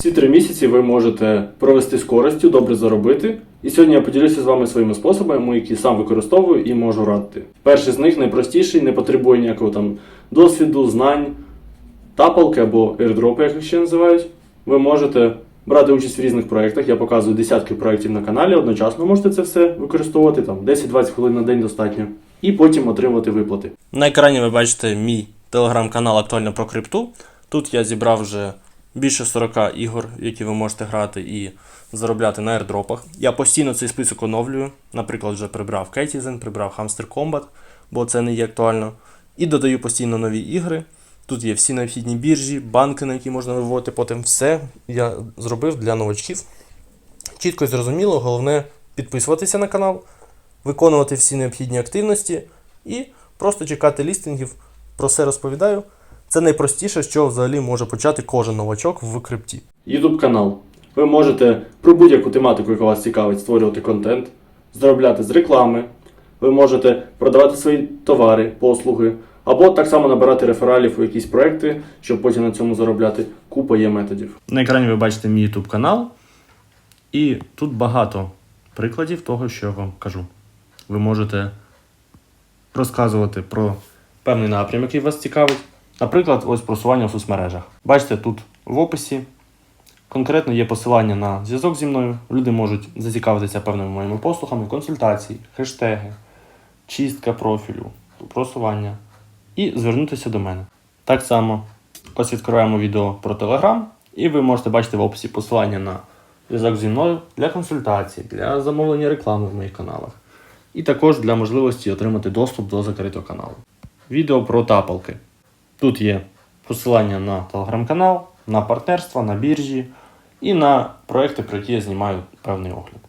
Ці три місяці ви можете провести з користю, добре заробити. І сьогодні я поділюся з вами своїми способами, які сам використовую і можу радити. Перший з них найпростіший, не потребує ніякого там досвіду, знань, тапалки або airdrop, як їх ще називають. Ви можете брати участь в різних проєктах. Я показую десятки проєктів на каналі. Одночасно можете це все використовувати, там 10-20 хвилин на день достатньо, і потім отримувати виплати. На екрані ви бачите мій телеграм-канал Актуально про крипту. Тут я зібрав вже більше 40 ігор, які ви можете грати і заробляти на аірдропах. Я постійно цей список оновлюю. Наприклад, вже прибрав Кетізен, прибрав Hamster Combat, бо це не є актуально. І додаю постійно нові ігри. Тут є всі необхідні біржі, банки, на які можна виводити потім. Все я зробив для новачків. Чітко і зрозуміло, головне підписуватися на канал, виконувати всі необхідні активності і просто чекати лістингів. Про все розповідаю. Це найпростіше, що взагалі може почати кожен новачок в крипті. YouTube канал. Ви можете про будь-яку тематику, яка вас цікавить, створювати контент, заробляти з реклами. Ви можете продавати свої товари, послуги, або так само набирати рефералів у якісь проекти, щоб потім на цьому заробляти. Купа є методів. На екрані ви бачите мій YouTube канал, і тут багато прикладів того, що я вам кажу. Ви можете розказувати про певний напрям, який вас цікавить. Наприклад, ось просування в соцмережах. Бачите, тут в описі конкретно є посилання на зв'язок зі мною. Люди можуть зацікавитися певними моїми послугами, консультації, хештеги, чистка профілю, просування і звернутися до мене. Так само, ось відкриваємо відео про Telegram, і ви можете бачити в описі посилання на зв'язок зі мною для консультацій, для замовлення реклами в моїх каналах. І також для можливості отримати доступ до закритого каналу. Відео про тапалки. Тут є посилання на телеграм-канал, на партнерства, на біржі і на проекти, про які я знімаю певний огляд.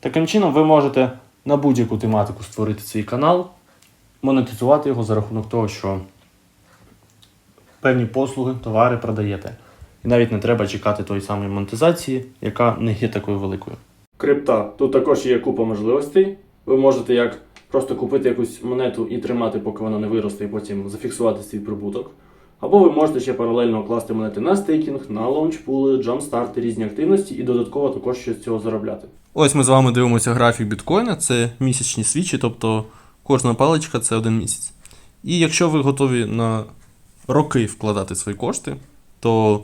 Таким чином, ви можете на будь-яку тематику створити свій канал, монетизувати його за рахунок того, що певні послуги, товари продаєте. І навіть не треба чекати тої самої монетизації, яка не є такою великою. Крипта. Тут також є купа можливостей. Ви можете як просто купити якусь монету і тримати, поки вона не виросте, і потім зафіксувати свій прибуток. Або ви можете ще паралельно класти монети на стейкінг, на лаунчпули, джамстарти, різні активності і додатково також щось з цього заробляти. Ось ми з вами дивимося графік біткоїна, це місячні свічі, тобто кожна паличка це один місяць. І якщо ви готові на роки вкладати свої кошти, то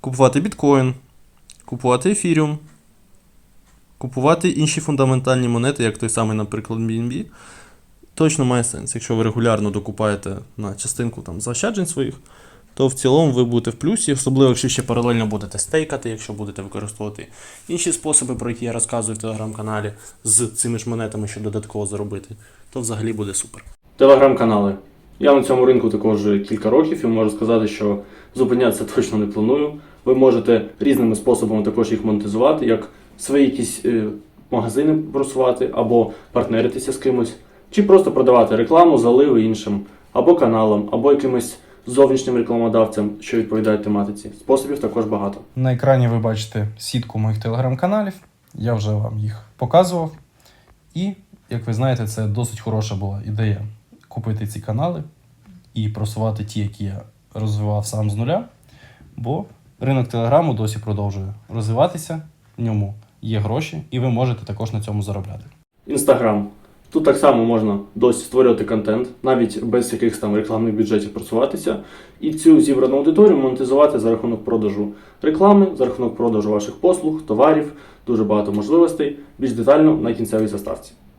купувати біткоін, купувати ефіріум, купувати інші фундаментальні монети, як той самий, наприклад, BNB, точно має сенс. Якщо ви регулярно докупаєте на частинку там, заощаджень своїх, то в цілому ви будете в плюсі, особливо якщо ще паралельно будете стейкати, якщо будете використовувати інші способи, про які я розказую в телеграм-каналі, з цими ж монетами, щоб додатково заробити, то взагалі буде супер. Телеграм-канали. Я на цьому ринку також кілька років і можу сказати, що зупинятися точно не планую. Ви можете різними способами також їх монетизувати, як свої якісь е, магазини просувати, або партнеритися з кимось, чи просто продавати рекламу, заливи іншим, або каналам, або якимось зовнішнім рекламодавцям, що відповідають тематиці. Способів також багато. На екрані ви бачите сітку моїх телеграм-каналів. Я вже вам їх показував. І, як ви знаєте, це досить хороша була ідея купити ці канали і просувати ті, які я розвивав сам з нуля. Бо ринок телеграму досі продовжує розвиватися, в ньому є гроші, і ви можете також на цьому заробляти. Інстаграм. Тут так само можна досі створювати контент, навіть без якихось там рекламних бюджетів працюватися, і цю зібрану аудиторію монетизувати за рахунок продажу реклами, за рахунок продажу ваших послуг, товарів, дуже багато можливостей. Більш детально на кінцевій заставці.